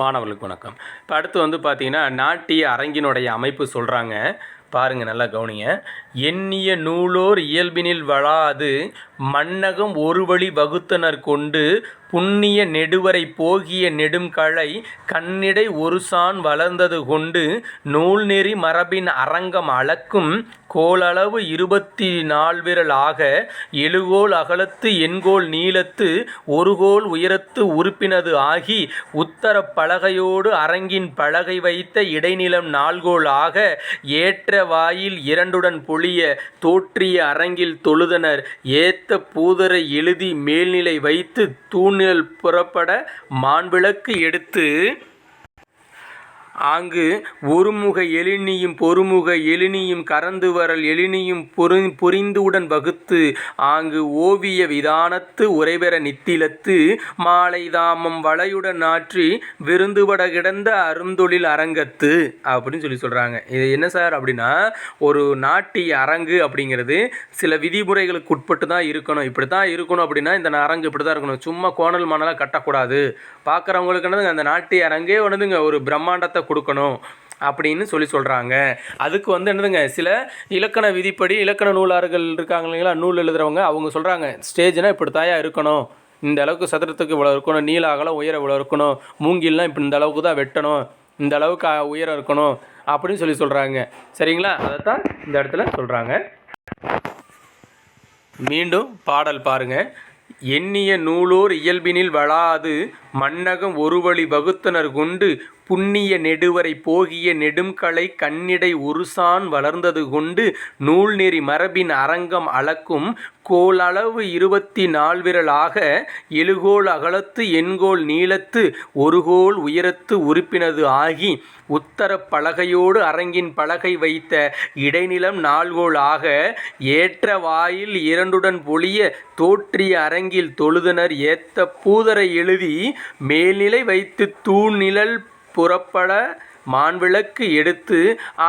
மாணவர்களுக்கு வணக்கம். இப்போ அடுத்து வந்து பார்த்தீங்கன்னா நாட்டிய அரங்கினுடைய அமைப்பு சொல்கிறாங்க பாருங்கள் நல்லா கவனிங்க. எண்ணிய நூலோர் இயல்பினில் வளாது. மன்னகம் ஒருவழி வகுத்தனர் கொண்டு புண்ணிய நெடுவரை போகிய நெடும்களை கண்ணிடை ஒருசான் வளர்ந்தது கொண்டு நூல் நெறி மரபின் அரங்கம் அளக்கும் கோலளவு இருபத்தி நால்விரல் ஆக எழுகோல் அகலத்து எண்கோல் நீளத்து ஒருகோல் உயரத்து உறுப்பினது ஆகி உத்தர பலகையோடு அரங்கின் பலகை வைத்த இடைநிலம் நால்கோல் ஆக ஏற்ற வாயில் இரண்டுடன் பொழிய தோற்றிய அரங்கில் தொழுதனர். ஏத்த பூதரை எழுதி மேல்நிலை வைத்து தூணில் புறப்பட மான்விளக்கு எடுத்து ஆங்கு ஒருமுக எழினியும் பொறுமுக எழினியும் கறந்து வரல் எழினியும் பொரு புரிந்துடன் வகுத்து ஆங்கு ஓவிய விதானத்து உரைபெற நித்திலத்து மாலை தாமம் வளையுடன் ஆற்றி விருந்துபட கிடந்த அருந்தொழில் அரங்கத்து அப்படின்னு சொல்லி சொல்கிறாங்க இது என்ன சார் அப்படின்னா ஒரு நாட்டிய அரங்கு அப்படிங்கிறது சில விதிமுறைகளுக்கு உட்பட்டு தான் இருக்கணும். இப்படி தான் இருக்கணும் அப்படின்னா இந்த அரங்கு இப்படி தான் இருக்கணும். சும்மா கோணல் மணலாக கட்டக்கூடாது. பார்க்குறவங்களுக்கு என்னதுங்க அந்த நாட்டிய அரங்கே ஒன்றுதுங்க ஒரு பிரம்மாண்டத்தை கொடுக்கணும் அப்படின்னு சொல்லி சொல்கிறாங்க அதுக்கு வந்து என்னதுங்க சில இலக்கண விதிப்படி இலக்கண நூலார்கள் இருக்காங்க இல்லைங்களா நூல் எழுதுறவங்க அவங்க சொல்கிறாங்க ஸ்டேஜ்னால் இப்படி தாயாக இருக்கணும். இந்த அளவுக்கு சதுரத்துக்கு இவ்வளோ இருக்கணும் நீள அகலம் உயரம் இவ்வளோ இருக்கணும் மூங்கில்லாம் இப்போ இந்த அளவுக்கு தான் வெட்டணும் இந்த அளவுக்கு உயரம் இருக்கணும் அப்படின்னு சொல்லி சொல்கிறாங்க சரிங்களா? அதைத்தான் இந்த இடத்துல சொல்கிறாங்க மீண்டும் பாடல் பாருங்க. எண்ணிய நூலோர் இயல்பினில் வளாது மன்னகம் ஒருவழி வகுத்தனர் கொண்டு புண்ணிய நெடுவரை போகிய நெடும்களை கண்ணிடை உருசான் வளர்ந்தது கொண்டு நூல் நெறி மரபின் அரங்கம் அளக்கும் கோலளவு இருபத்தி நால்விரலாக எழுகோல் அகலத்து எண்கோல் நீளத்து ஒருகோல் உயரத்து உறுப்பினது ஆகி உத்தர பலகையோடு அரங்கின் பலகை வைத்த இடைநிலம் நால்கோள் ஆக ஏற்ற வாயில் இரண்டுடன் பொழிய தோற்றிய அரங்கில் தொழுதனர். ஏத்த பூதரை எழுதி மேல்நிலை வைத்து தூணிழல் புறப்பட மான்விளக்கு எடுத்து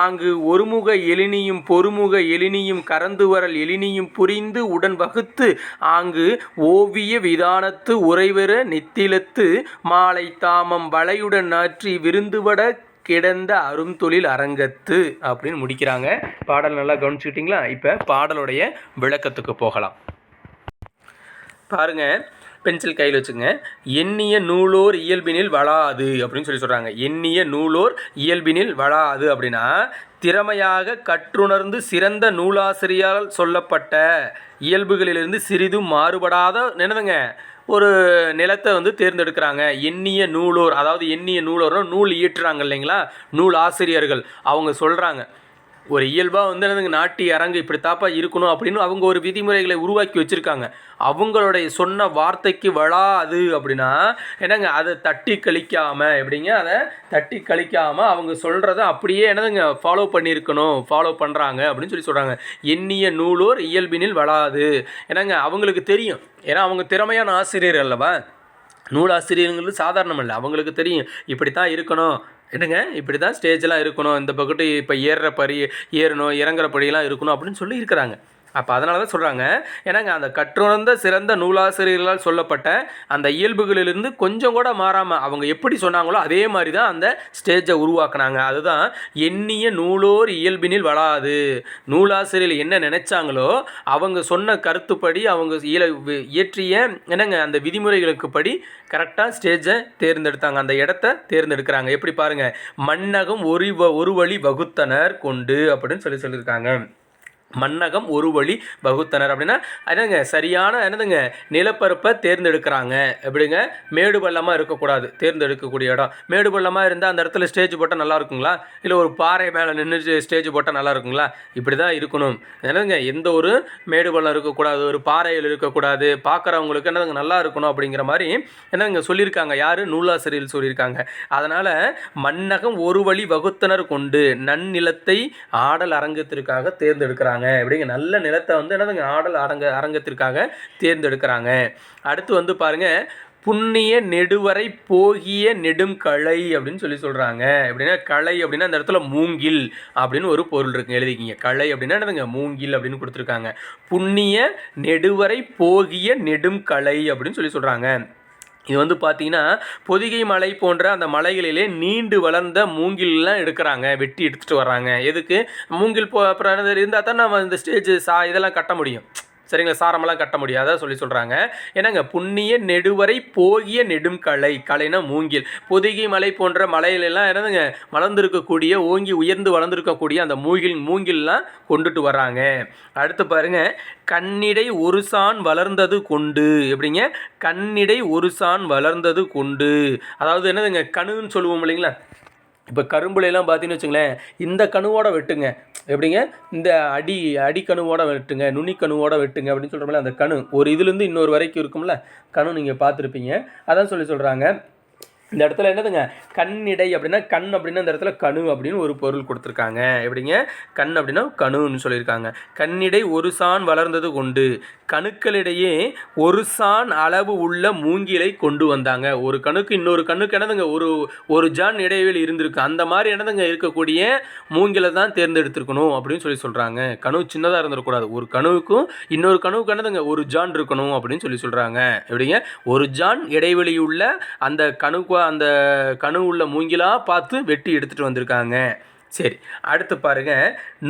ஆங்கு ஒருமுக எழினியும் பொறுமுக எழினியும் கறந்து வரல் எழினியும் புரிந்து உடன் வகுத்து ஆங்கு ஓவிய விதானத்து உறைவெற நித்திலத்து மாலை தாமம் வளையுடன் ஆற்றி விருந்துவட கிடந்த அருந்தொழில் அரங்கத்து அப்படின்னு முடிக்கிறாங்க. பாடல் நல்லா கவனிச்சுக்கிட்டிங்களா? இப்போ பாடலுடைய விளக்கத்துக்கு போகலாம். பாருங்கள் பென்சில் கையில் வச்சுங்க எண்ணிய நூலோர் இயல்பினில் வளாது அப்படின்னு சொல்லி சொல்கிறாங்க எண்ணிய நூலோர் இயல்பினில் வளாது அப்படின்னா திறமையாக கற்றுணர்ந்து சிறந்த நூலாசிரியரால் சொல்லப்பட்ட இயல்புகளிலிருந்து சிறிதும் மாறுபடாத என்னதுங்க? ஒரு நிலத்தை வந்து தேர்ந்தெடுக்கிறாங்க. எண்ணிய நூலோர் அதாவது எண்ணிய நூலோர்னா நூல் இயற்றுறாங்க இல்லைங்களா? நூல் ஆசிரியர்கள். அவங்க சொல்கிறாங்க ஒரு இயல்பாக வந்து என்னதுங்க நாட்டி அரங்கு இப்படி தாப்பா இருக்கணும் அப்படின்னு அவங்க ஒரு விதிமுறைகளை உருவாக்கி வச்சுருக்காங்க. அவங்களுடைய சொன்ன வார்த்தைக்கு வளாது அப்படின்னா என்னங்க அதை தட்டி கழிக்காமல் எப்படிங்க அதை தட்டி கழிக்காமல் அவங்க சொல்கிறத அப்படியே என்னதுங்க ஃபாலோ பண்ணியிருக்கணும் ஃபாலோ பண்ணுறாங்க அப்படின்னு சொல்லி சொல்கிறாங்க எண்ணிய நூலோர் இயல்பினில் வளாது. என்னங்க அவங்களுக்கு தெரியும். ஏன்னா அவங்க திறமையான ஆசிரியர் அல்லவா? நூலாசிரியருங்கிறது சாதாரணம் இல்லை. அவங்களுக்கு தெரியும். இப்படி தான் இருக்கணும். என்னங்க இப்படி தான் ஸ்டேஜெலாம் இருக்கணும் இந்த பக்கத்து இப்போ ஏறுற படி ஏறணும் இறங்குற படியெல்லாம் இருக்கணும் அப்படின்னு சொல்லி இருக்கிறாங்க. அப்போ அதனால தான் சொல்கிறாங்க ஏன்னாங்க அந்த கற்றுணர்ந்த சிறந்த நூலாசிரியர்களால் சொல்லப்பட்ட அந்த இயல்புகளிலிருந்து கொஞ்சம் கூட மாறாமல் அவங்க எப்படி சொன்னாங்களோ அதே மாதிரி தான் அந்த ஸ்டேஜை உருவாக்குனாங்க. அதுதான் எண்ணிய நூலோர் இயல்பினில் வளாது. நூலாசிரியர் என்ன நினைச்சாங்களோ அவங்க சொன்ன கருத்துப்படி அவங்க இயல இயற்றிய என்னங்க அந்த விதிமுறைகளுக்கு படி கரெக்டாக ஸ்டேஜை தேர்ந்தெடுத்தாங்க. அந்த இடத்த தேர்ந்தெடுக்கிறாங்க. எப்படி பாருங்க மன்னகம் ஒரு வ- ஒரு வழி வகுத்தனர் கொண்டு அப்படின்னு சொல்லி சொல்லியிருக்காங்க. மன்னகம் ஒரு வழி வகுத்தனர் அப்படின்னா என்னங்க சரியான என்னதுங்க நிலப்பரப்பை தேர்ந்தெடுக்கிறாங்க. எப்படிங்க? மேடு பள்ளமாக இருக்கக்கூடாது தேர்ந்தெடுக்கக்கூடிய இடம். மேடு பள்ளமாக இருந்தால் அந்த இடத்துல ஸ்டேஜ் போட்டால் நல்லா இருக்குங்களா? இல்லை ஒரு பாறை மேலே நின்று ஸ்டேஜ் போட்டால் நல்லா இருக்குங்களா? இப்படி தான் இருக்கணும். என்னதுங்க எந்த ஒரு மேடு பள்ளம் இருக்கக்கூடாது ஒரு பாறையில் இருக்கக்கூடாது பார்க்குறவங்களுக்கு என்னதுங்க நல்லா இருக்கணும் அப்படிங்கிற மாதிரி என்னதுங்க சொல்லியிருக்காங்க. யார்? நூலாசிரியர் சொல்லியிருக்காங்க. அதனால் மன்னகம் ஒரு வழி வகுத்தனர் கொண்டு நன்னிலத்தை ஆடல் அரங்கத்திற்காக தேர்ந்தெடுக்கிறாங்க. அப்படிங்க நல்ல நிலத்தை வந்து என்னதுங்க ஆடல் அரங்க அரங்கத்திற்காக தேர்ந்தெடுக்கிறாங்க. அடுத்து வந்து பாருங்க புண்ணிய நெடுவரை போகிய நெடும் களை அப்படின்னு சொல்லி சொல்கிறாங்க எப்படின்னா களை அப்படின்னா அந்த இடத்துல மூங்கில் அப்படின்னு ஒரு பொருள் இருக்குங்க. எழுதிக்கிங்க. களை அப்படின்னா என்னதுங்க? மூங்கில் அப்படின்னு கொடுத்துருக்காங்க. புண்ணிய நெடுவரை போகிய நெடும் களை அப்படின்னு சொல்லி சொல்கிறாங்க இது வந்து பார்த்தீங்கன்னா பொதிகை மலை போன்ற அந்த மலைகளிலே நீண்டு வளர்ந்த மூங்கில்லாம் எடுக்கிறாங்க வெட்டி எடுத்துகிட்டு வர்றாங்க. எதுக்கு? மூங்கில் போ அப்புறம் இருந்தால் தான் நம்ம இந்த ஸ்டேஜ் சா இதெல்லாம் கட்ட முடியும். சரிங்களா? சாரமெல்லாம் கட்ட முடியாத சொல்லி சொல்கிறாங்க என்னங்க புண்ணிய நெடுவரை போகிய நெடும் கலை கலைனா மூங்கில். பொதிகை மலை போன்ற மலையிலெல்லாம் என்னதுங்க வளர்ந்துருக்கக்கூடிய ஓங்கி உயர்ந்து வளர்ந்துருக்கக்கூடிய அந்த மூங்கில் மூங்கில்லாம் கொண்டுட்டு வராங்க அடுத்து பாருங்க கண்ணிடை ஒரு சான் வளர்ந்தது கொண்டு. எப்படிங்க? கண்ணிடை ஒரு சான் வளர்ந்தது கொண்டு. அதாவது என்னதுங்க கணுன்னு சொல்லுவோம் இல்லைங்களா? இப்போ கரும்புலையெல்லாம் பார்த்தீங்கன்னு வச்சுங்களேன் இந்த கணுவோட வெட்டுங்க. எப்படிங்க? இந்த அடி அடிக்கணுவோட வெட்டுங்க நுனிக்கணுவோட வெட்டுங்க அப்படின்னு சொல்கிறோம்ல அந்த கணு ஒரு இதுலேருந்து இன்னொரு வரைக்கும் இருக்கும்ல கணு நீங்கள் பார்த்துருப்பீங்க. அதான் சொல்லி சொல்கிறாங்க இந்த இடத்துல என்னதுங்க? கண்ணிடை அப்படின்னா கண் அப்படின்னா இந்த இடத்துல கணு அப்படின்னு ஒரு பொருள் கொடுத்துருக்காங்க. எப்படிங்க? கண் அப்படின்னா கணுன்னு சொல்லியிருக்காங்க. கண்ணிடை ஒரு சான் வளர்ந்தது கொண்டு கணுக்களிடையே ஒரு சான் அளவு உள்ள மூங்கிலை கொண்டு வந்தாங்க. ஒரு கணுக்கு இன்னொரு கணுக்கு என்னதுங்க? ஒரு ஒரு ஜான் இடைவெளி இருந்திருக்கு. அந்த மாதிரி என்னதுங்க? இருக்கக்கூடிய மூங்கிலை தான் தேர்ந்தெடுத்துருக்கணும் அப்படின்னு சொல்லி சொல்கிறாங்க கணு சின்னதாக இருந்துடக்கூடாது ஒரு கணுவுக்கும் இன்னொரு கணுவுக்கு என்னதுங்க? ஒரு ஜான் இருக்கணும் அப்படின்னு சொல்லி சொல்கிறாங்க எப்படிங்க? ஒரு ஜான் இடைவெளி உள்ள அந்த கணுக்கு அந்த கணு உள்ள மூங்கிலாக பார்த்து வெட்டி எடுத்துகிட்டு வந்திருக்காங்க. சரி அடுத்து பாருங்க.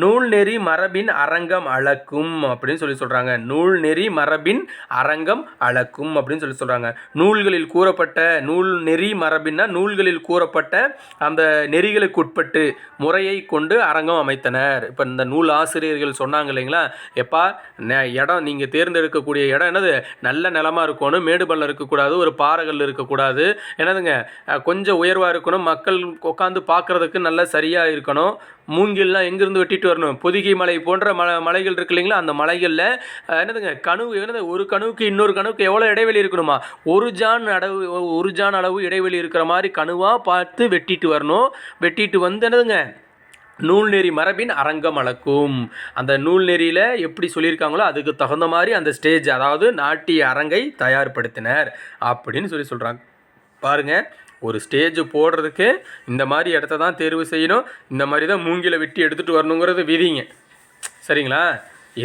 நூல் நெறி மரபின் அரங்கம் அளக்கும் அப்படின்னு சொல்லி சொல்கிறாங்க நூல் நெறி மரபின் அரங்கம் அளக்கும் அப்படின்னு சொல்லி சொல்கிறாங்க நூல்களில் கூறப்பட்ட நூல் நெறி மரபின்னா நூல்களில் கூறப்பட்ட அந்த நெறிகளுக்கு உட்பட்டு முறையை கொண்டு அரங்கம் அமைத்தனர். இப்போ இந்த நூல் ஆசிரியர்கள் சொன்னாங்க இல்லைங்களா? எப்பா நெ- இடம் நீங்கள் தேர்ந்தெடுக்கக்கூடிய இடம் என்னது? நல்ல நிலமா இருக்கணும் மேடு பள்ளம் இருக்கக்கூடாது ஒரு பாறைகள் இருக்கக்கூடாது. என்னதுங்க? கொஞ்சம் உயர்வாக இருக்கணும் மக்கள் உட்காந்து பார்க்குறதுக்கு நல்ல சரியாக இருக்கணும். மூங்கில்லாம் எங்கேருந்து வெட்டிட்டு வரணும்? பொதிகை மலை போன்ற மலை மலைகள் இருக்கு இல்லைங்களா? அந்த மலைகளில் என்னதுங்க? கனவு என்னது? ஒரு கனவுக்கு இன்னொரு கனவுக்கு எவ்வளோ இடைவெளி இருக்கணுமா? ஒரு ஜான் அளவு ஒரு ஜான் அளவு இடைவெளி இருக்கிற மாதிரி கனவாக பார்த்து வெட்டிட்டு வரணும். வெட்டிட்டு வந்து என்னதுங்க? நூல் நெறி மரபின் அரங்கம் அளக்கும். அந்த நூல் நெறியில் எப்படி சொல்லியிருக்காங்களோ அதுக்கு தகுந்த மாதிரி அந்த ஸ்டேஜ் அதாவது நாட்டிய அரங்கை தயார்படுத்தினர். அப்படின்னு சொல்லி சொல்கிறாங்க பாருங்கள் ஒரு ஸ்டேஜ் போடுறதுக்கு இந்த மாதிரி இடத்த தான் தேர்வு செய்யணும். இந்த மாதிரி தான் மூங்கில வெட்டி எடுத்துகிட்டு வரணுங்கிறது விதிங்க. சரிங்களா?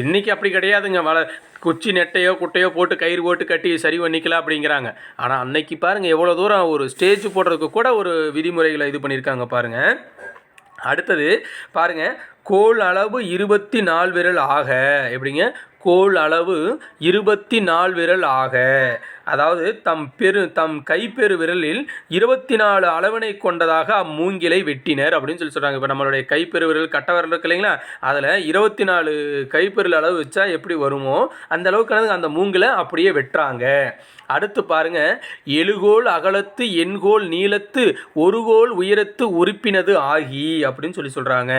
என்னைக்கு அப்படி கிடையாதுங்க. வள குச்சி நெட்டையோ குட்டையோ போட்டு கயிறு போட்டு கட்டி சரி பண்ணிக்கலாம் அப்படிங்கிறாங்க. ஆனால் அன்னைக்கு பாருங்கள் எவ்வளோ தூரம் ஒரு ஸ்டேஜ் போடுறதுக்கு கூட ஒரு விதிமுறைகளை இது பண்ணியிருக்காங்க பாருங்கள் அடுத்தது பாருங்க கோல் அளவு இருபத்தி நாலு விரல் ஆக எப்படிங்க? கோல் அளவு இருபத்தி நாலு விரல் ஆக. அதாவது தம் பெரு தம் கைப்பெரு விரலில் இருபத்தி நாலு அளவினை கொண்டதாக அம்மூங்கிலை வெட்டினர் அப்படின்னு சொல்லி சொல்கிறாங்க இப்போ நம்மளுடைய கைப்பெரு விரல் கட்ட விரல் இருக்கு இல்லைங்களா? அதில் இருபத்தி நாலு கைப்பெருள் அளவு வச்சா எப்படி வருமோ அந்த அளவுக்கு அந்த மூங்கிலை அப்படியே வெட்டுறாங்க. அடுத்து பாருங்க எழுகோல் அகலத்து எண்கோல் நீளத்து ஒரு கோல் உயரத்து உறுப்பினது ஆகி அப்படின்னு சொல்லி சொல்கிறாங்க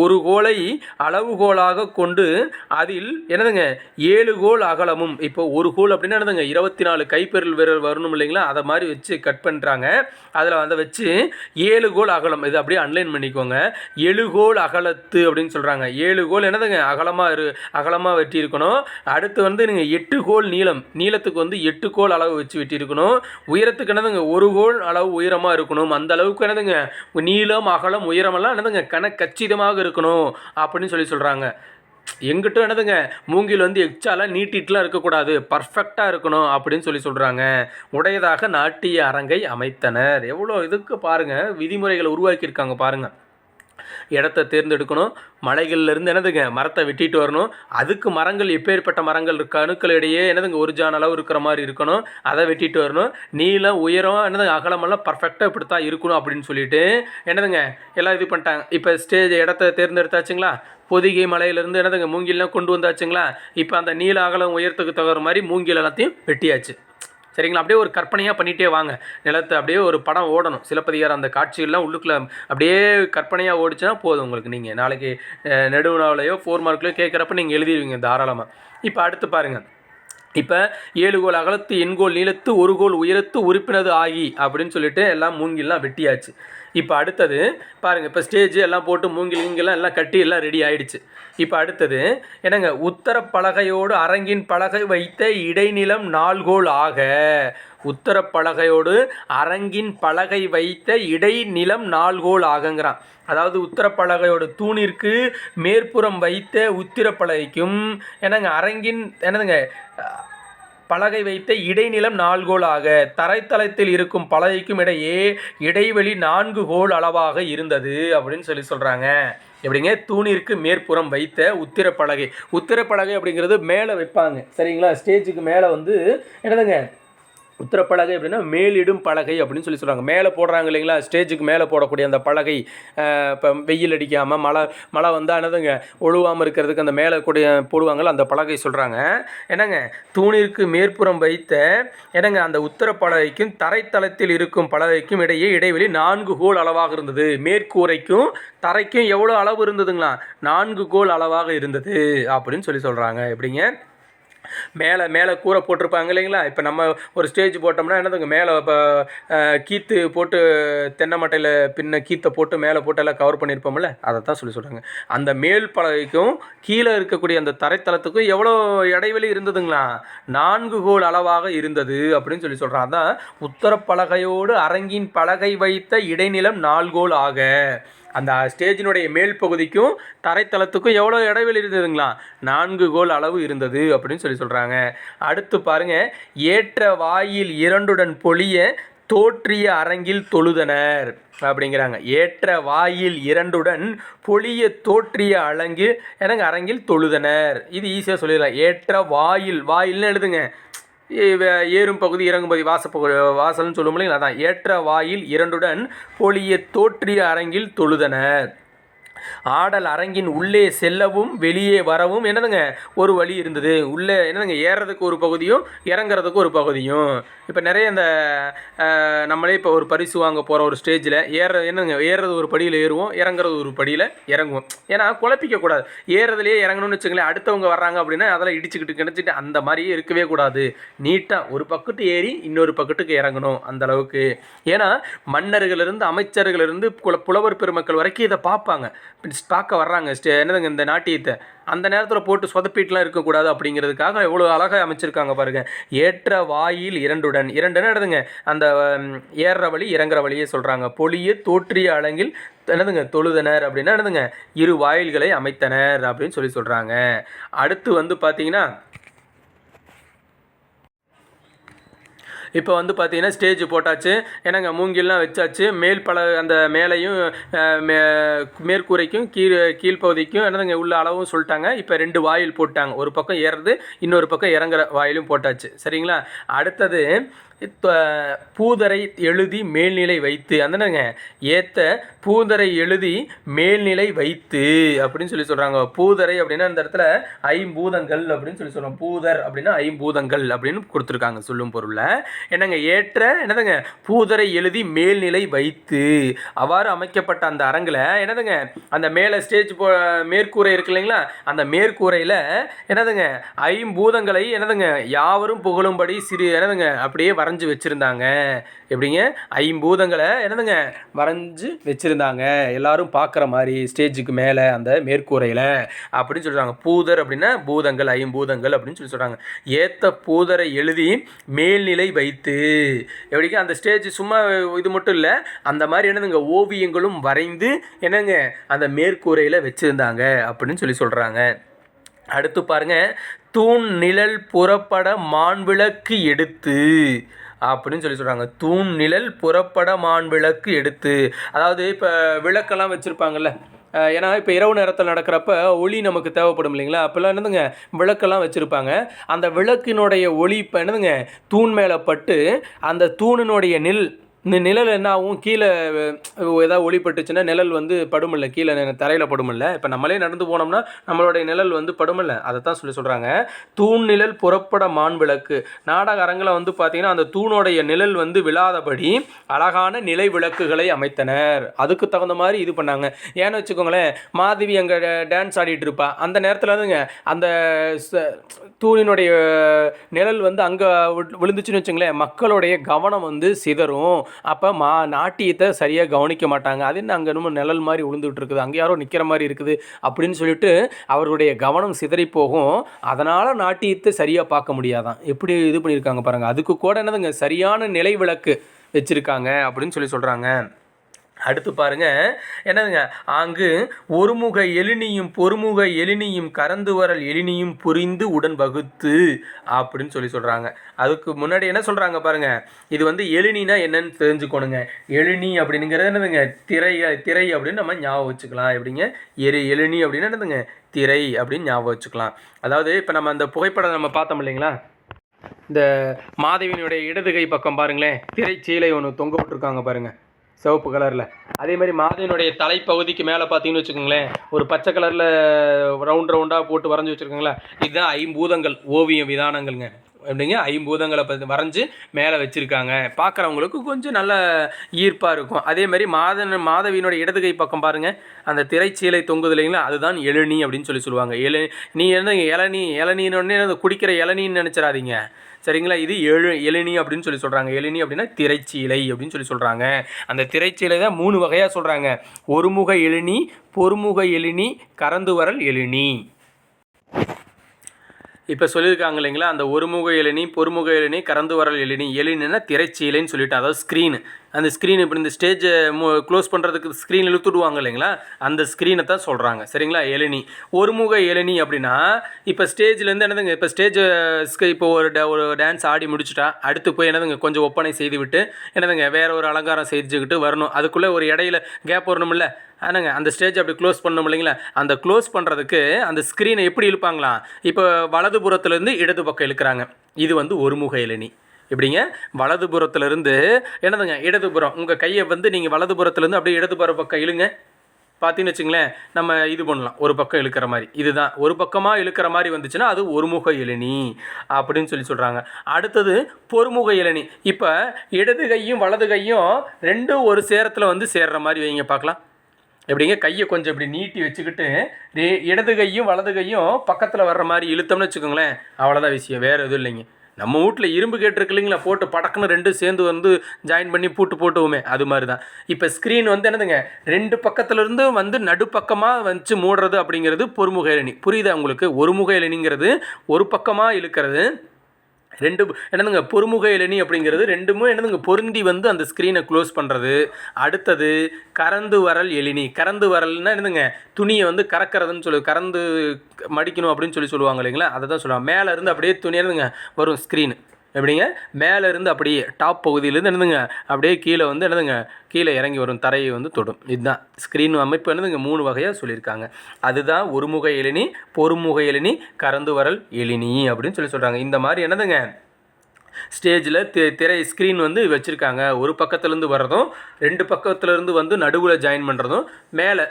ஒரு கோலை அளவுகோலாக கொண்டு அதில் என்னதுங்க? ஏழு கோல் அகலமும். இப்போ ஒரு கோல் அப்படின்னா என்னதுங்க? இருபத்தி நாலு கைப்பெருள் விரல் வரணும் இல்லைங்களா? அதை மாதிரி வச்சு கட் பண்ணுறாங்க அதில் அதை வச்சு ஏழு கோல் அகலம் இது அப்படியே அன்லைன் பண்ணிக்கோங்க. எழுகோல் அகலத்து அப்படின்னு சொல்கிறாங்க ஏழு கோல் என்னதுங்க? அகலமாக இரு அகலமாக வெட்டி இருக்கணும் அடுத்து வந்து நீங்கள் எட்டு கோல் நீளம். நீளத்துக்கு வந்து எட்டு கோல் அளவு வச்சு வெட்டியிருக்கணும். உயரத்துக்கு என்னதுங்க ஒரு கோல் அளவு உயரமாக இருக்கணும். அந்த அளவுக்கு என்னதுங்க நீளம் அகலம் உயரமெல்லாம் என்னதுங்க கணக்கச்சிதமாக இருக்கணும் அப்படின்னு சொல்லி சொல்கிறாங்க எங்கிட்டும் என்னதுங்க மூங்கில் வந்து எக்ஸாலாம் நீட்டிட்டுலாம் இருக்கக்கூடாது பர்ஃபெக்டாக இருக்கணும் அப்படின்னு சொல்லி சொல்கிறாங்க உடையதாக நாட்டிய அரங்கை அமைத்தனர். எவ்வளோ இதுக்கு பாருங்கள் விதிமுறைகளை உருவாக்கியிருக்காங்க பாருங்கள் இடத்த தேர்ந்தெடுக்கணும். மலைகள்லேருந்து என்னதுங்க மரத்தை வெட்டிட்டு வரணும். அதுக்கு மரங்கள் எப்பேற்பட்ட மரங்கள் இருக்க அணுக்களிடையே என்னதுங்க ஒரு ஜான் அளவு இருக்கிற மாதிரி இருக்கணும். அதை வெட்டிட்டு வரணும். நீளம் உயரம் என்னதுங்க அகலமெல்லாம் பர்ஃபெக்டாக இப்படி தான் இருக்கணும் அப்படின்னு சொல்லிட்டு என்னதுங்க எல்லாம் இது பண்ணிட்டாங்க. இப்போ ஸ்டேஜ் இடத்த தேர்ந்தெடுத்தாச்சுங்களா? பொதிகை மலையிலேருந்து என்னதுங்க மூங்கிலாம் கொண்டு வந்தாச்சுங்களா? இப்போ அந்த நீள அகலம் உயரத்துக்கு தகுந்த மாதிரி மூங்கில் எல்லாத்தையும் வெட்டியாச்சு. சரிங்களா? அப்படியே ஒரு கற்பனையாக பண்ணிகிட்டே வாங்க. நிலத்தை அப்படியே ஒரு படம் ஓடணும். சிலப்பதிகாரம் அந்த காட்சிகள்லாம் உள்ளுக்குள்ள அப்படியே கற்பனையாக ஓடிச்சுன்னா போதும் உங்களுக்கு நீங்கள் நாளைக்கு அஹ், நெடுவினாவிலையோ ஃபோர் மார்க்லையோ கேட்குறப்ப நீங்கள் எழுதிடுவீங்க தாராளமாக இப்போ அடுத்து பாருங்கள் இப்போ ஏழு கோல் அகலத்து எண்கோல் நீளத்து ஒரு கோல் உயரத்து உறுப்பினது ஆகி அப்படின்னு சொல்லிட்டு எல்லாம் மூங்கிலாம் வெட்டியாச்சு. இப்போ அடுத்தது பாருங்கள் இப்போ ஸ்டேஜ் எல்லாம் போட்டு மூங்கில் கீங்கிலாம் எல்லாம் கட்டி எல்லாம் ரெடி ஆயிடுச்சு. இப்போ அடுத்தது என்னங்க உத்தர பலகையோடு அரங்கின் பலகை வைத்த இடைநிலம் நால்கோல் ஆக உத்தர பலகையோடு அரங்கின் பலகை வைத்த இடைநிலம் நால்கோல் ஆகங்கிறான். அதாவது உத்தரப்பலகையோட தூணிற்கு மேற்புறம் வைத்த உத்திரப்பலகைக்கும் என்னங்க அரங்கின் என்னதுங்க பலகை வைத்த இடைநிலம் நாலு கோல் ஆக தரைத்தளத்தில் இருக்கும் பலகைக்கும் இடையே இடைவெளி நான்கு கோல் அளவாக இருந்தது அப்படின்னு சொல்லி சொல்கிறாங்க எப்படிங்க? தூணிற்கு மேற்புறம் வைத்த உத்திரப்பலகை. உத்திரப்பலகை அப்படிங்கிறது மேலே வைப்பாங்க. சரிங்களா? ஸ்டேஜுக்கு மேலே வந்து என்னதுங்க? உத்தரப்பலகை அப்படின்னா மேலிடும் பலகை அப்படின்னு சொல்லி சொல்கிறாங்க மேலே போடுறாங்க இல்லைங்களா? ஸ்டேஜுக்கு மேலே போடக்கூடிய அந்த பலகை இப்போ வெயில் அடிக்காமல் மழை மழை வந்தால் என்னதுங்க? ஒழுவாமல் இருக்கிறதுக்கு அந்த மேலே கூடிய போடுவாங்களோ அந்த பலகை சொல்கிறாங்க என்னங்க? தூணிற்கு மேற்புறம் வைத்த என்னங்க அந்த உத்தரப்பலகைக்கும் தரைத்தளத்தில் இருக்கும் பலகைக்கும் இடையே இடைவெளி நான்கு கோல் அளவாக இருந்தது. மேற்கூரைக்கும் தரைக்கும் எவ்வளோ அளவு இருந்ததுங்களா? நான்கு கோல் அளவாக இருந்தது அப்படின்னு சொல்லி சொல்கிறாங்க எப்படிங்க? மேலே மேலே கூரை போட்டிருப்பாங்க இல்லைங்களா? இப்போ நம்ம ஒரு ஸ்டேஜ் போட்டோம்னா என்னதுங்க? மேலே இப்போ கீத்து போட்டு தென்னை மட்டையில் பின்ன கீத்தை போட்டு மேலே போட்டு எல்லாம் கவர் பண்ணியிருப்போம்ல? அதை தான் சொல்லி சொல்கிறாங்க அந்த மேல் பலகைக்கும் கீழே இருக்கக்கூடிய அந்த தரைத்தளத்துக்கும் எவ்வளோ இடைவெளி இருந்ததுங்களா? நான்கு கோல் அளவாக இருந்தது அப்படின்னு சொல்லி சொல்கிறான் அதான் உத்தரப்பலகையோடு அரங்கின் பலகை வைத்த இடைநிலம் நால்கோல் ஆக. அந்த ஸ்டேஜினுடைய மேல் பகுதிக்கும் தரைத்தளத்துக்கும் எவ்வளோ இடைவெளி இருந்ததுங்களா? நான்கு கோல் அளவு இருந்தது அப்படின்னு சொல்லி சொல்கிறாங்க அடுத்து பாருங்கள் ஏற்ற வாயில் இரண்டுடன் பொழிய தோற்றிய அரங்கில் தொழுதனர் அப்படிங்கிறாங்க. ஏற்ற வாயில் இரண்டுடன் பொழிய தோற்றிய அலங்கில் எனக்கு அரங்கில் தொழுதனர். இது ஈஸியாக சொல்லிடலாம். ஏற்ற வாயில் வாயில்னு எழுதுங்க. ஏறும் பகுதி இறங்கும் பகுதி வாசப்பகுதி வாசல்னு சொல்லும் இல்லைங்களா அதான் ஏற்ற வாயில் இரண்டுடன் பொழிய தோற்றிய அரங்கில் தொழுதனர். ஆடல் அரங்கின் உள்ளே செல்லவும் வெளியே வரவும் என்னதுங்க? ஒரு வழி இருந்தது. உள்ளே என்னதுங்க? ஏறுறதுக்கு ஒரு பகுதியும் இறங்குறதுக்கு ஒரு பகுதியும். இப்போ நிறைய இந்த நம்மளே இப்போ ஒரு பரிசு வாங்க போகிற ஒரு ஸ்டேஜில் ஏற என்னங்க ஏறுறது ஒரு படியில் ஏறுவோம் இறங்குறது ஒரு படியில் இறங்குவோம். ஏன்னா குழப்பிக்க கூடாது. இறங்கணும்னு வச்சுங்களேன் அடுத்தவங்க வர்றாங்க அப்படின்னா அதெல்லாம் இடிச்சுக்கிட்டு கிடச்சிட்டு அந்த மாதிரியே இருக்கவே கூடாது. நீட்டாக ஒரு பக்கத்து ஏறி இன்னொரு பக்கத்துக்கு இறங்கணும் அந்த அளவுக்கு. ஏன்னா மன்னர்களிருந்து அமைச்சர்களிருந்து குல- புலவர் பெருமக்கள் வரைக்கும் இதை பார்ப்பாங்க. பார்க்க வர்றாங்க. ஸ்டே என்னதுங்க இந்த நாட்டியத்தை? அந்த நேரத்தில் போட்டு சொதப்பீட்டெலாம் இருக்கக்கூடாது அப்படிங்கிறதுக்காக எவ்வளோ அழகாக அமைச்சிருக்காங்க பாருங்கள் ஏற்ற வாயில் இரண்டுடன். இரண்டுன்னு என்னதுங்க அந்த ம், ஏறுற வழி இறங்குற வழியே சொல்கிறாங்க பொலிய தோற்றிய அலங்கில் என்னதுங்க? தொழுதனர் அப்படின்னா என்னதுங்க? இரு வாயில்களை அமைத்தனர் அப்படின்னு சொல்லி சொல்கிறாங்க அடுத்து வந்து பார்த்தீங்கன்னா இப்போ வந்து பார்த்தீங்கன்னா ஸ்டேஜ் போட்டாச்சு. ஏன்னாங்க மூங்கில்லாம் வச்சாச்சு. மேல் பல அந்த மேலையும் மே மேற்கூரைக்கும் கீழ் கீழ்ப்பகுதிக்கும் என்னதுங்க உள்ள அளவும் சொல்லிட்டாங்க. இப்போ ரெண்டு வாயில் போட்டாங்க. ஒரு பக்கம் ஏறுறது இன்னொரு பக்கம் இறங்குற வாயிலும் போட்டாச்சு. சரிங்களா? அடுத்தது பூதரை எழுதி மேல்நிலை வைத்து அந்தனங்க ஏத்த பூதரை எழுதி மேல்நிலை வைத்து அப்படின்னு சொல்லி சொல்கிறாங்க பூதரை அப்படின்னா அந்த இடத்துல ஐம்பூதங்கள் அப்படின்னு சொல்லி சொல்கிறோம் பூதர் அப்படின்னா ஐம்பூதங்கள் அப்படின்னு கொடுத்துருக்காங்க சொல்லும் பொருளில். என்னங்க? ஏற்ற என்னதுங்க? பூதரை எழுதி மேல்நிலை வைத்து. அவ்வாறு அமைக்கப்பட்ட அந்த அரங்கில் என்னதுங்க? அந்த மேலே ஸ்டேஜ் போ மேற்கூரை இருக்கு இல்லைங்களா? அந்த மேற்கூரையில் என்னதுங்க? ஐம்பூதங்களை என்னதுங்க? யாவரும் புகழும்படி சிறு என்னதுங்க? அப்படியே வரைஞ்சி வச்சுருந்தாங்க. எப்படிங்க? ஐம்பூதங்களை என்னதுங்க? வரைஞ்சி வச்சுருந்தாங்க. எல்லாரும் பார்க்குற மாதிரி ஸ்டேஜுக்கு மேலே அந்த மேற்கூரையில் அப்படின்னு சொல்கிறாங்க பூதர் அப்படின்னா பூதங்கள் ஐம்பூதங்கள் அப்படின்னு சொல்லி சொல்கிறாங்க ஏத்த பூதரை எழுதி மேல்நிலை வைத்து. எப்படிங்க? அந்த ஸ்டேஜ் சும்மா இது மட்டும் இல்லை அந்த மாதிரி என்னதுங்க? ஓவியங்களும் வரைந்து என்னங்க? அந்த மேற்கூரையில் வச்சுருந்தாங்க அப்படின்னு சொல்லி சொல்கிறாங்க அடுத்து பாருங்க. தூண் நிழல் புறப்பட மான்விளக்கு எடுத்து. அப்படின்னு சொல்லி சொல்கிறாங்க தூண் நிழல் புறப்பட மான் விளக்கு எடுத்து. அதாவது இப்போ விளக்கெல்லாம் வச்சுருப்பாங்கல்ல. ஏன்னா இப்போ இரவு நேரத்தில் நடக்கிறப்ப ஒளி நமக்கு தேவைப்படும் இல்லைங்களா? அப்போல்லாம் என்னதுங்க? விளக்கெல்லாம் வச்சுருப்பாங்க. அந்த விளக்கினுடைய ஒளி இப்போ என்னதுங்க? தூண் மேலே பட்டு அந்த தூணினுடைய நில் இந்த நிழல் என்ன ஆகும் கீழே ஏதாவது ஒளிப்பட்டுச்சுன்னா நிழல் வந்து படுமில்ல. கீழே தரையில் படுமில்ல. இப்போ நம்மளே நடந்து போனோம்னா நம்மளுடைய நிழல் வந்து படுமில்ல. அதை தான் சொல்லி சொல்கிறாங்க தூண் நிழல் புறப்பட மான் விளக்கு. நாடக அரங்கில் வந்து பார்த்திங்கன்னா அந்த தூணுடைய நிழல் வந்து விழாதபடி அழகான நிலை விளக்குகளை அமைத்தனர். அதுக்கு தகுந்த மாதிரி இது பண்ணாங்க. ஏன்னு வச்சுக்கோங்களேன் மாதவி அங்கே டான்ஸ் ஆடிட்டு இருப்பா. அந்த நேரத்தில் வந்துங்க அந்த தூணினுடைய நிழல் வந்து அங்கே விழுந்துச்சுன்னு வச்சுங்களேன் மக்களுடைய கவனம் வந்து சிதறும். அப்போ மா நாட்டியத்தை சரியாக கவனிக்க மாட்டாங்க. அது என்ன அங்கே நம்ம நிழல் மாதிரி விழுந்துட்டு இருக்குது அங்கே யாரோ நிற்கிற மாதிரி இருக்குது அப்படின்னு சொல்லிட்டு அவருடைய கவனம் சிதறி போகும் அதனால் நாட்டியத்தை சரியாக பார்க்க முடியாதான். எப்படி இது பண்ணியிருக்காங்க பாருங்கள் அதுக்கு கூட என்னதுங்க? சரியான நிலை விளக்கு வச்சுருக்காங்க அப்படின்னு சொல்லி சொல்கிறாங்க அடுத்து பாருங்க என்னதுங்க? அங்கு ஒருமுக எழினியும் பொறுமுக எழினியும் கறந்து வரல் எழினியும் புரிந்து உடன் வகுத்து அப்படின்னு சொல்லி சொல்கிறாங்க அதுக்கு முன்னாடி என்ன சொல்கிறாங்க பாருங்க? இது வந்து எழினினா என்னன்னு தெரிஞ்சுக்கணுங்க. எழினி அப்படிங்கிறது என்னதுங்க? திரை திரை அப்படின்னு நம்ம ஞாபகம் வச்சுக்கலாம். எப்படிங்க? எரி எழினி அப்படின்னு என்னதுங்க? திரை அப்படின்னு ஞாபகம் வச்சுக்கலாம். அதாவது இப்போ நம்ம அந்த புகைப்படம் நம்ம பார்த்தோம் இல்லைங்களா? இந்த மாதவியினுடைய இடதுகை பக்கம் பாருங்களேன். திரைச்சீலை ஒன்று தொங்க விட்டுருக்காங்க பாருங்கள் சிவப்பு கலரில். அதே மாதிரி மாதவியினுடைய தலைப்பகுதிக்கு மேலே பார்த்தீங்கன்னு வச்சுக்கோங்களேன் ஒரு பச்சை கலரில் ரவுண்ட் ரவுண்டாக போட்டு வரைஞ்சி வச்சுருக்காங்களா இதுதான் ஐம்பூதங்கள் ஓவிய விதானங்கள்ங்க. எப்படிங்க? ஐம்பூதங்களை பற்றி வரைஞ்சி மேலே வச்சுருக்காங்க. பார்க்குறவங்களுக்கு கொஞ்சம் நல்ல ஈர்ப்பாக இருக்கும். அதே மாதிரி மாதன் மாதவியினுடைய இடது கை பக்கம் பாருங்கள் அந்த திரைச்சீலை தொங்குது இல்லைங்களா அதுதான் எழுநி அப்படின்னு சொல்லி சொல்லுவாங்க. எழு நீ என்ன இளநீ இளநீன்னு அந்த குடிக்கிற இளநீன்னு நினச்சிடாதீங்க. சரிங்களா? இது எழு எழினி அப்படின்னு சொல்லி சொல்கிறாங்க எழினி அப்படின்னா திரைச்சீலை அப்படின்னு சொல்லி சொல்கிறாங்க அந்த திரைச்சீலை தான் மூணு வகையாக சொல்கிறாங்க ஒருமுக எழினி பொறுமுக எழினி கறந்து வரல் எழினி இப்போ சொல்லியிருக்காங்க இல்லைங்களா? அந்த ஒருமுக இளநி பொறுமுக இளநி கறந்து வரல் இளநி எழினின்னா திரைச்சீலைன்னு சொல்லிட்டு அதாவது ஸ்க்ரீன் அந்த ஸ்க்ரீன் இப்போ இந்த ஸ்டேஜை க்ளோஸ் பண்ணுறதுக்கு ஸ்க்ரீன் இழுத்துடுவாங்க இல்லைங்களா? அந்த ஸ்க்ரீனை தான் சொல்கிறாங்க சரிங்களா? எழினி ஒருமுக எழினி அப்படின்னா இப்போ ஸ்டேஜ்லேருந்து என்னதுங்க? இப்போ ஸ்டேஜ் இப்போ ஒரு ட- ஒரு டான்ஸ் ஆடி முடிச்சுட்டா அடுத்து போய் என்னதுங்க? கொஞ்சம் ஒப்பனை செய்து விட்டு என்னதுங்க? வேற ஒரு அலங்காரம் செஞ்சுக்கிட்டு வரணும். அதுக்குள்ளே ஒரு இடையில கேப் வரணும்ல? ஆனாங்க அந்த ஸ்டேஜ் அப்படி க்ளோஸ் பண்ணணும் இல்லைங்களா? அந்த க்ளோஸ் பண்ணுறதுக்கு அந்த ஸ்க்ரீனை எப்படி இழுப்பாங்களாம்? இப்போ வலதுபுறத்துலேருந்து இடது பக்கம் இழுக்கிறாங்க. இது வந்து ஒருமுக இளநி எப்படிங்க? வலதுபுறத்துலேருந்து என்னதுங்க? இடதுபுறம். உங்கள் கையை வந்து நீங்கள் வலதுபுறத்துலேருந்து அப்படியே இடதுபுற பக்கம் இழுங்க. பார்த்தீங்கன்னு வச்சுங்களேன் நம்ம இது பண்ணலாம். ஒரு பக்கம் இழுக்கிற மாதிரி. இதுதான். ஒரு பக்கமாக இழுக்கிற மாதிரி வந்துச்சுன்னா அது ஒருமுக இளநி அப்படின்னு சொல்லி சொல்கிறாங்க அடுத்தது பொறுமுக இளநி. இப்போ இடது கையும் வலது கையும் ரெண்டும் ஒரு சேரத்தில் வந்து சேர்கிற மாதிரி வைங்க பார்க்கலாம். எப்படிங்க? கையை கொஞ்சம் இப்படி நீட்டி வச்சுக்கிட்டு இடது கையும் வலது கையும் பக்கத்தில் வர்ற மாதிரி இழுத்தோம்னு வச்சுக்கோங்களேன் அவ்வளோதான் விஷயம். வேறு எதுவும் இல்லைங்க. நம்ம வீட்டில் இரும்பு கேட்டிருக்கு இல்லைங்களா போட்டு படக்குன்னு ரெண்டும் சேர்ந்து வந்து ஜாயின் பண்ணி பூட்டு போட்டுவோமே அது மாதிரி தான் இப்போ ஸ்க்ரீன் வந்து என்னதுங்க ரெண்டு பக்கத்துலேருந்து வந்து நடுப்பக்கமாக வச்சு மூடுறது அப்படிங்கிறது பொறுமுக இளநி புரியுதா உங்களுக்கு? ஒரு இளநிங்கிறது ஒரு பக்கமாக இழுக்கிறது ரெண்டு என்னதுங்க பொறுமுக இளநி அப்படிங்கிறது ரெண்டுமே என்னதுங்க பொருந்தி வந்து அந்த ஸ்க்ரீனை க்ளோஸ் பண்ணுறது அடுத்தது கறந்து வரல் எளினி கறந்து வரல்னா என்னதுங்க துணியை வந்து கறக்கிறதுன்னு சொல்லி கறந்து மடிக்கணும் அப்படின்னு சொல்லி சொல்லுவாங்க இல்லைங்களா? அதை தான் சொல்லுவாங்க. மேலே இருந்து அப்படியே துணி என்னதுங்க வரும் ஸ்க்ரீன் எப்படிங்க? மேலே இருந்து அப்படியே டாப் பகுதியிலேருந்து என்னதுங்க? அப்படியே கீழே வந்து என்னதுங்க? கீழே இறங்கி வரும் தரையை வந்து தொடும். இதுதான். ஸ்க்ரீன் அமைப்பு என்னதுங்க? மூணு வகையாக சொல்லியிருக்காங்க. அதுதான் ஒருமுக எழினி பொறுமுக எழினி கறந்து வரல் எழினி அப்படின்னு சொல்லி சொல்கிறாங்க இந்த மாதிரி என்னதுங்க? ஸ்டேஜில் தி திரை ஸ்க்ரீன் வந்து வச்சுருக்காங்க. ஒரு பக்கத்துலேருந்து வர்றதும் ரெண்டு பக்கத்துலேருந்து வந்து நடுவில் ஜாயின் பண்ணுறதும் மேலே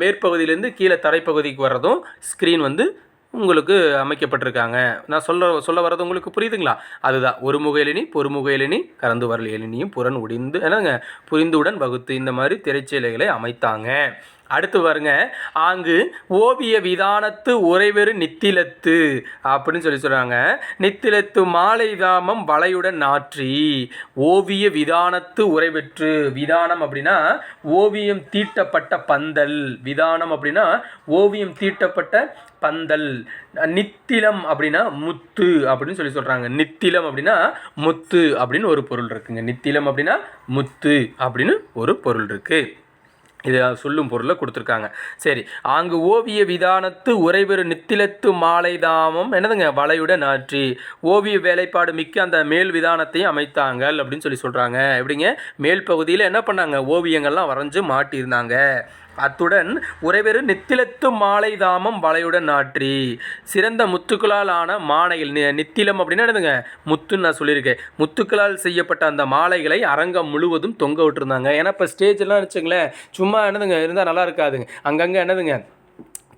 மேற்பகுதியிலேருந்து கீழே தரைப்பகுதிக்கு வர்றதும் ஸ்க்ரீன் வந்து உங்களுக்கு அமைக்கப்பட்டிருக்காங்க. நான் சொல்ல சொல்ல வர்றது உங்களுக்கு புரியுதுங்களா? அதுதான். ஒரு முகையிலினி பொறுமுகையிலினி கறந்து வரல் எழினியும் புறன் உடிந்து என்னங்க? புரிந்துடன் வகுத்து இந்த மாதிரி திரைச்சீலைகளை அமைத்தாங்க. அடுத்து பாருங்க. ஆங்கு ஓவிய விதானத்து உறைவெறு நித்திலத்து அப்படின்னு சொல்லி சொல்கிறாங்க நித்திலத்து மாலை தாமம் வளையுடன் நாற்றி ஓவிய விதானத்து உறைவெற்று விதானம் அப்படின்னா ஓவியம் தீட்டப்பட்ட பந்தல். விதானம் அப்படின்னா ஓவியம் தீட்டப்பட்ட பந்தல். நித்திலம் அப்படின்னா முத்து அப்படின்னு சொல்லி சொல்கிறாங்க நித்திலம் அப்படின்னா முத்து அப்படின்னு ஒரு பொருள் இருக்குங்க. நித்திலம் அப்படின்னா முத்து அப்படின்னு ஒரு பொருள் இருக்குது இதை சொல்லும் பொருளை கொடுத்துருக்காங்க. சரி ஆங்கு ஓவிய விதானத்து உறைபெறு நித்திலத்து மாலைதாமம் என்னதுங்க? வலையுடன் ஆற்றி ஓவிய வேலைப்பாடு மிக்க அந்த மேல் விதானத்தையும் அமைத்தாங்க அப்படின்னு சொல்லி சொல்கிறாங்க எப்படிங்க? மேல் பகுதியில் என்ன பண்ணாங்க? ஓவியங்கள்லாம் வரைஞ்சு மாட்டியிருந்தாங்க. அத்துடன் உறைவெறு நித்திலத்து மாலை தாமம் வளையுடன் நாற்றி சிறந்த முத்துக்களால் ஆன மாலைகள் நித்திலம் அப்படின்னா என்னதுங்க? முத்துன்னு நான் சொல்லியிருக்கேன். முத்துக்களால் செய்யப்பட்ட அந்த மாலைகளை அரங்கம் முழுவதும் தொங்க விட்டுருந்தாங்க. ஏன்னா இப்போ ஸ்டேஜ்லாம் வச்சுங்களேன் சும்மா என்னதுங்க இருந்தால் நல்லா இருக்காதுங்க. அங்கங்கே என்னதுங்க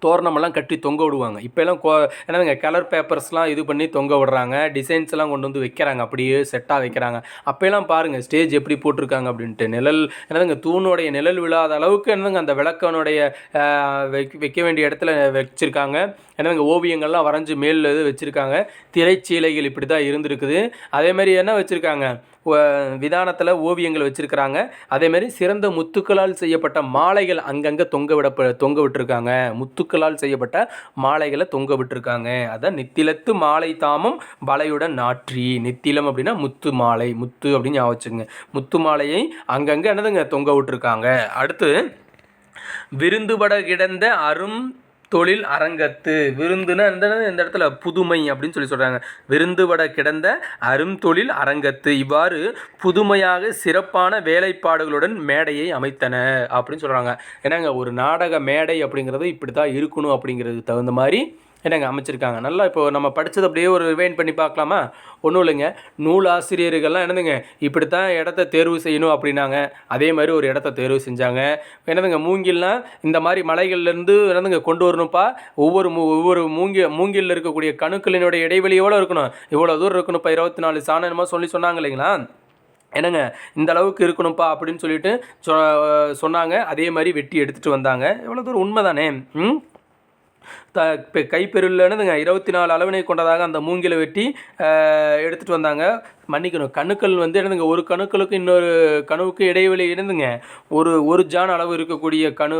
தோரணமெல்லாம் கட்டி தொங்க விடுவாங்க. இப்போல்லாம் கோ என்னதுங்க கலர் பேப்பர்ஸ்லாம் இது பண்ணி தொங்க விடுறாங்க. டிசைன்ஸ் எல்லாம் கொண்டு வந்து வைக்கிறாங்க. அப்படியே செட்டாக வைக்கிறாங்க. அப்போல்லாம் பாருங்கள் ஸ்டேஜ் எப்படி போட்டிருக்காங்க அப்படின்ட்டு. நிழல் என்னதுங்க தூணுடைய நிழல் விழாத அளவுக்கு என்னதுங்க அந்த விளக்கனுடைய வைக்க வேண்டிய இடத்துல வச்சுருக்காங்க. என்னதுங்க ஓவியங்கள்லாம் வரைஞ்சி மேலில் இது வச்சுருக்காங்க. திரைச்சீலைகள் இப்படி தான் இருந்திருக்குது. அதேமாதிரி என்ன வச்சுருக்காங்க? விதானத்தில் ஓவியங்கள் வச்சுருக்கிறாங்க. அதேமாரி சிறந்த முத்துக்களால் செய்யப்பட்ட மாலைகள் அங்கங்கே தொங்க விட தொங்க விட்டுருக்காங்க. முத்துக்களால் செய்யப்பட்ட மாலைகளை தொங்க விட்டுருக்காங்க. அதான் நித்திலத்து மாலை தாமம் வலையுடன் நாற்றி. நித்திலம் அப்படின்னா முத்து மாலை முத்து அப்படின்னு ஞாபகம் முத்து மாலையை அங்கங்கே என்னதுங்க தொங்க விட்டுருக்காங்க. அடுத்து விருந்துபட கிடந்த அரும் தொழில் அரங்கத்து. விருந்துனா இந்த இந்த இடத்துல? புதுமை அப்படின்னு சொல்லி சொல்கிறாங்க விருந்துவட கிடந்த அருந்தொழில் அரங்கத்து. இவ்வாறு புதுமையாக சிறப்பான வேலைப்பாடுகளுடன் மேடையை அமைத்தன அப்படின்னு சொல்கிறாங்க ஏன்னாங்க ஒரு நாடக மேடை அப்படிங்கிறது இப்படி தான் இருக்கணும் அப்படிங்கிறதுக்கு தகுந்த மாதிரி என்னங்க அமைச்சிருக்காங்க? நல்லா இப்போ நம்ம படித்தது அப்படியே ஒரு ரிவைன் பண்ணி பார்க்கலாமா? ஒன்றும் இல்லைங்க. நூல் ஆசிரியர்கள்லாம் என்னதுங்க? இப்படி தான் இடத்த தேர்வு செய்யணும் அப்படின்னாங்க. அதே மாதிரி ஒரு இடத்த தேர்வு செஞ்சாங்க. என்னதுங்க? மூங்கில்லாம் இந்த மாதிரி மலைகள்லேருந்து என்னதுங்க கொண்டு வரணும்ப்பா? ஒவ்வொரு மூ ஒவ்வொரு மூங்கி மூங்கிலில் இருக்கக்கூடிய கணுக்களினுடைய இடைவெளி எவ்வளோ இருக்கணும்? இவ்வளோ தூரம் இருக்கணும்ப்பா. இருபத்தி நாலு சாணமாக சொல்லி சொன்னாங்க இல்லைங்களா? என்னங்க? இந்த அளவுக்கு இருக்கணும்ப்பா அப்படின்னு சொல்லிட்டு சொ சொன்னாங்க. அதே மாதிரி வெட்டி எடுத்துகிட்டு வந்தாங்க. எவ்வளோ தூரம்? உண்மை தானே ம்? த இப்போ என்னதுங்க இருபத்தி நாலு அளவினை கொண்டதாக அந்த மூங்கில வெட்டி எடுத்துகிட்டு வந்தாங்க. மன்னிக்கணும் கணுக்கள் வந்து என்னதுங்க ஒரு கணுக்களுக்கு இன்னொரு கணுவுக்கு இடைவெளி இருந்துங்க. ஒரு ஒரு ஜான் அளவு இருக்கக்கூடிய கணு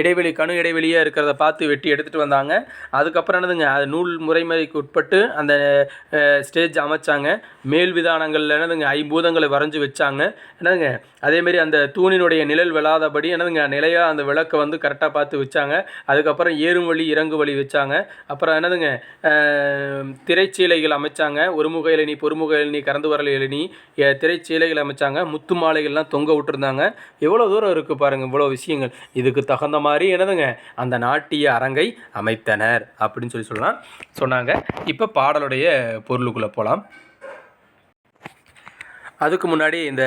இடைவெளி கணு இடைவெளியாக இருக்கிறத பார்த்து வெட்டி எடுத்துகிட்டு வந்தாங்க. அதுக்கப்புறம் என்னதுங்க அது நூல் முறைமைக்கு உட்பட்டு அந்த ஸ்டேஜ் அமைச்சாங்க. மேல் விதானங்களில் என்னதுங்க ஐம்பூதங்களை வரைஞ்சி வச்சாங்க. என்னதுங்க அதேமாரி அந்த தூணினுடைய நிழல் விழாதபடி என்னதுங்க நிலையாக அந்த விளக்கை வந்து கரெக்டாக பார்த்து வச்சாங்க. அதுக்கப்புறம் ஏறும் வழி இறங்கு வழி வச்சாங்க. அப்புறம் என்னதுங்க? திரைச்சீலைகள் அமைச்சாங்க. ஒருமுக இளநி பொறுமுக இளநி கறந்து வரல இளநி திரைச்சீலைகள் அமைச்சாங்க. முத்து மாலைகள்லாம் தொங்க விட்டுருந்தாங்க. எவ்வளோ தூரம் இருக்குது பாருங்கள் இவ்வளோ விஷயங்கள். இதுக்கு தகுந்த மாதிரி என்னதுங்க? அந்த நாட்டிய அரங்கை அமைத்தனர் அப்படின்னு சொல்லி சொல்லலாம். சொன்னாங்க. இப்போ பாடலுடைய பொருளுக்குள்ளே போகலாம் அதுக்கு முன்னாடி இந்த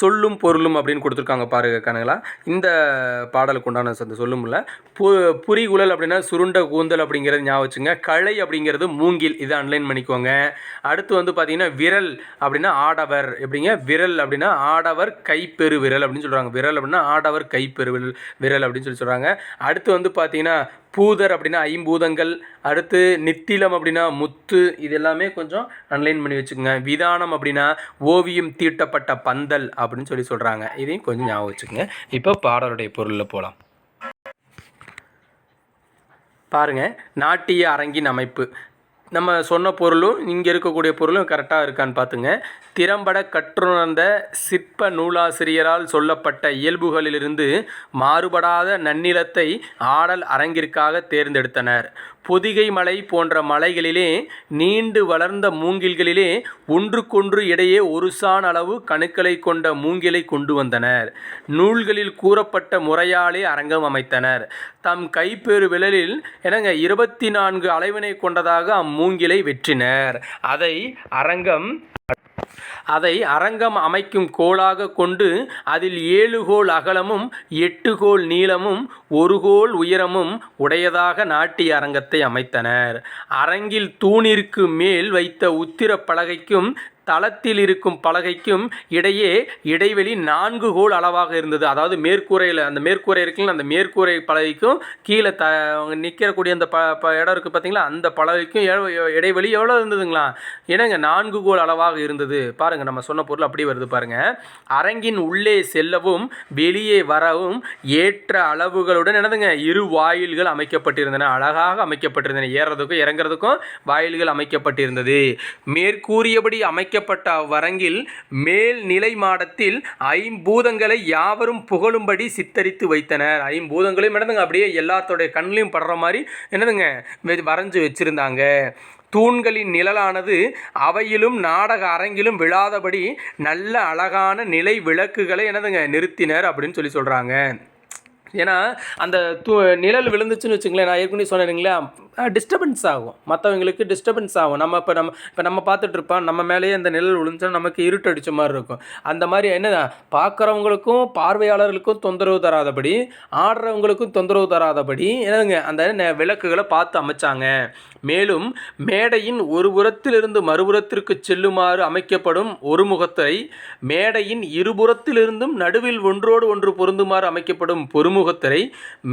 சொல்லும் பொருளும் அப்படின்னு கொடுத்துருக்காங்க பாருங்க கணங்களா. இந்த பாடலுக்கு உண்டான அந்த சொல்லும் இல்லை. பு புரிகுழல் அப்படின்னா சுருண்ட கூந்தல் அப்படிங்கிறது ஞாபகம் வச்சுங்க. களை அப்படிங்கிறது மூங்கில். இதை அன்லைன் பண்ணிக்கோங்க. அடுத்து வந்து பார்த்தீங்கன்னா விரல் அப்படின்னா ஆடவர் எப்படிங்க? விரல் அப்படின்னா ஆடவர் கைப்பெரு விரல் அப்படின்னு சொல்கிறாங்க விரல் அப்படின்னா ஆடவர் கைப்பெரு விரல் விரல் அப்படின்னு சொல்லி சொல்கிறாங்க அடுத்து வந்து பார்த்தீங்கன்னா பூதர் அப்படின்னா ஐம்பூதங்கள் அடுத்து நித்திலம் அப்படின்னா முத்து இது எல்லாமே கொஞ்சம் அன்லைன் பண்ணி வச்சுக்கோங்க. விதானம் அப்படின்னா ஓவியம் தீட்டப்பட்ட பந்தல் அப்படின்னு சொல்லி சொல்கிறாங்க இதையும் கொஞ்சம் ஞாபகம் வச்சுக்கோங்க. இப்போ பாடலுடைய பொருளில் போகலாம் பாருங்கள் நாட்டிய அரங்கின் அமைப்பு. நம்ம சொன்ன பொருளும் இங்கே இருக்கக்கூடிய பொருளும் கரெக்டாக இருக்கான்னு பார்த்துங்க. திறம்பட கற்றுணர்ந்த சிற்ப நூலாசிரியரால் சொல்லப்பட்ட இயல்புகளிலிருந்து மாறுபடாத நன்னிலத்தை ஆடல் அரங்கிற்காக தேர்ந்தெடுத்தனர். பொதிகை மலை போன்ற மலைகளிலே நீண்டு வளர்ந்த மூங்கில்களிலே ஒன்றுக்கொன்று இடையே ஒரு சான் அளவு கணுக்களை கொண்ட மூங்கிலை கொண்டு வந்தனர். நூல்களில் கூறப்பட்ட முறையாலே அரங்கம் அமைத்தனர். தம் கைப்பேறு விழலில் எனங்க இருபத்தி நான்கு அளவினை கொண்டதாக அம் மூங்கிலை வெற்றினர். அதை அரங்கம் அதை அரங்கம் அமைக்கும் கோளாக கொண்டு அதில் ஏழு கோல் அகலமும் எட்டு கோல் நீளமும் ஒரு கோல் உயரமும் உடையதாக நாட்டிய அரங்கத்தை அமைத்தனர். அரங்கில் தூணிற்கு மேல் வைத்த உத்திர பலகைக்கும் தளத்தில் இருக்கும் பலகைக்கும் இடையே இடைவெளி நான்கு கோல் அளவாக இருந்தது. அதாவது மேற்கூரையில் அந்த மேற்கூரை இருக்குல்ல அந்த மேற்கூரை பலகைக்கும் கீழே த நிற்கிறக்கூடிய அந்த ப ப இடம் இருக்குது பார்த்தீங்களா அந்த பலகைக்கும் இடைவெளி எவ்வளோ இருந்ததுங்களா? என்னங்க நான்கு கோல் அளவாக இருந்தது. பாருங்கள் நம்ம சொன்ன பொருள் அப்படி வருது பாருங்கள் அரங்கின் உள்ளே செல்லவும் வெளியே வரவும் ஏற்ற அளவுகளுடன் என்னதுங்க? இரு வாயில்கள் அமைக்கப்பட்டிருந்தன. அழகாக அமைக்கப்பட்டிருந்தன. ஏறுறதுக்கும் இறங்குறதுக்கும் வாயில்கள் அமைக்கப்பட்டிருந்தது. மேற்கூறியபடி அமைக்க அமைக்கப்பட்ட அவ்வரங்கில் மேல் நிலை மாடத்தில் ஐம்பூதங்களை யாவரும் புகழும்படி சித்தரித்து வைத்தனர். ஐம்பூதங்களையும் என்னதுங்க? அப்படியே எல்லாத்தோடைய கண்ணிலையும் படுற மாதிரி என்னதுங்க? வரைஞ்சி வச்சுருந்தாங்க. தூண்களின் நிழலானது அவையிலும் நாடக அரங்கிலும் விழாதபடி நல்ல அழகான நிலை விளக்குகளை என்னதுங்க? நிறுத்தினர் அப்படின்னு சொல்லி சொல்கிறாங்க ஏன்னா அந்த தூ நிழல் விழுந்துச்சுன்னு வச்சுங்களேன் நான் ஏற்கனவே சொன்னேன் டிஸ்டர்பன்ஸ் ஆகும். மற்றவங்களுக்கு டிஸ்டர்பன்ஸ் ஆகும். நம்ம இப்போ நம்ம இப்போ நம்ம பார்த்துட்ருப்போம் நம்ம மேலேயே அந்த நிழல் விழுந்துச்சா நமக்கு இருட்டடிச்ச மாதிரி இருக்கும். அந்த மாதிரி என்ன பார்க்குறவங்களுக்கும் பார்வையாளர்களுக்கும் தொந்தரவு தராதபடி ஆடுறவங்களுக்கும் தொந்தரவு தராதபடி என்னதுங்க அந்த விளக்குகளை பார்த்து அமைச்சாங்க. மேலும் மேடையின் ஒரு புறத்திலிருந்து மறுபுறத்திற்கு செல்லுமாறு அமைக்கப்படும் ஒரு முகத்தை மேடையின் இருபுறத்திலிருந்தும் நடுவில் ஒன்றோடு ஒன்று பொருந்துமாறு அமைக்கப்படும் பொறுமு திருமுகத்திரை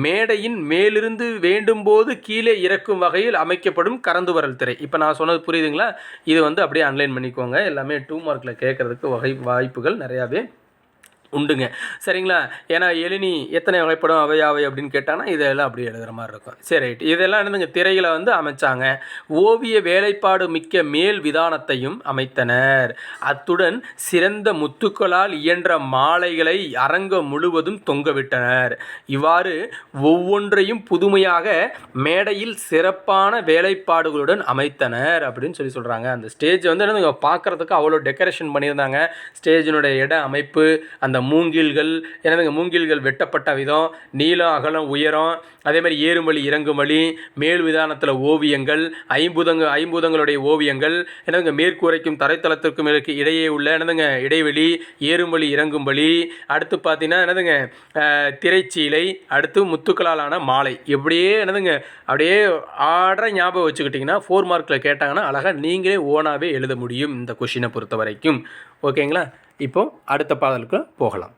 மேடையின் மேலிருந்து வேண்டும்போது கீழே இறக்கும் வகையில் அமைக்கப்படும் கறந்து வரல் திரை. இப்போ நான் சொன்னது புரியுதுங்களா? இது வந்து அப்படியே அன்லைன் பண்ணிக்கோங்க. எல்லாமே டூ மார்க்கில் கேட்குறதுக்கு வகை வாய்ப்புகள் நிறையாவே உண்டுங்க. சரிங்களா? ஏன்னா எழினி எத்தனை வகைப்படும் அவை அவை அப்படின்னு கேட்டாங்கன்னா இதெல்லாம் அப்படியே எழுதுகிற மாதிரி இருக்கும். சரி ரைட். இதெல்லாம் என்னதுங்க? திரையில் வந்து அமைச்சாங்க. ஓவிய வேலைப்பாடு மிக்க மேல் விதானத்தையும் அமைத்தனர். அத்துடன் சிறந்த முத்துக்களால் இயன்ற மாலைகளை அரங்கம் முழுவதும் தொங்கவிட்டனர் இவ்வாறு ஒவ்வொன்றையும் புதுமையாக மேடையில் சிறப்பான வேலைப்பாடுகளுடன் அமைத்தனர் அப்படின்னு சொல்லி சொல்கிறாங்க அந்த ஸ்டேஜ் வந்து என்னதுங்க? பார்க்குறதுக்கு அவ்வளோ டெக்கரேஷன் பண்ணியிருந்தாங்க. ஸ்டேஜினுடைய இட அமைப்பு அந்த மூங்கில்கள் எனதுங்க மூங்கில்கள் வெட்டப்பட்ட விதம் நீளம் அகலம் உயரம் அதே மாதிரி ஏறுமொழி இறங்குமொழி மேல் விதானத்தில் ஓவியங்கள் ஐம்பூதங்க ஐம்பூதங்களுடைய ஓவியங்கள் எனதுங்க மேற்கூரைக்கும் தரைத்தளத்திற்கும் இருக்கு இடையே உள்ள என்னதுங்க இடைவெளி ஏறுமொழி இறங்கும்படி அடுத்து பார்த்தீங்கன்னா என்னதுங்க திரைச்சீலை அடுத்து முத்துக்களாலான மாலை. இப்படியே என்னதுங்க அப்படியே ஆடுற ஞாபகம் வச்சுக்கிட்டிங்கன்னா ஃபோர் மார்க்கில் கேட்டாங்கன்னா அழகாக நீங்களே ஓனாகவே எழுத முடியும் இந்த கொஷினை பொறுத்த வரைக்கும் ஓகேங்களா இப்போ அடுத்த பாடலுக்கு போகலாம்.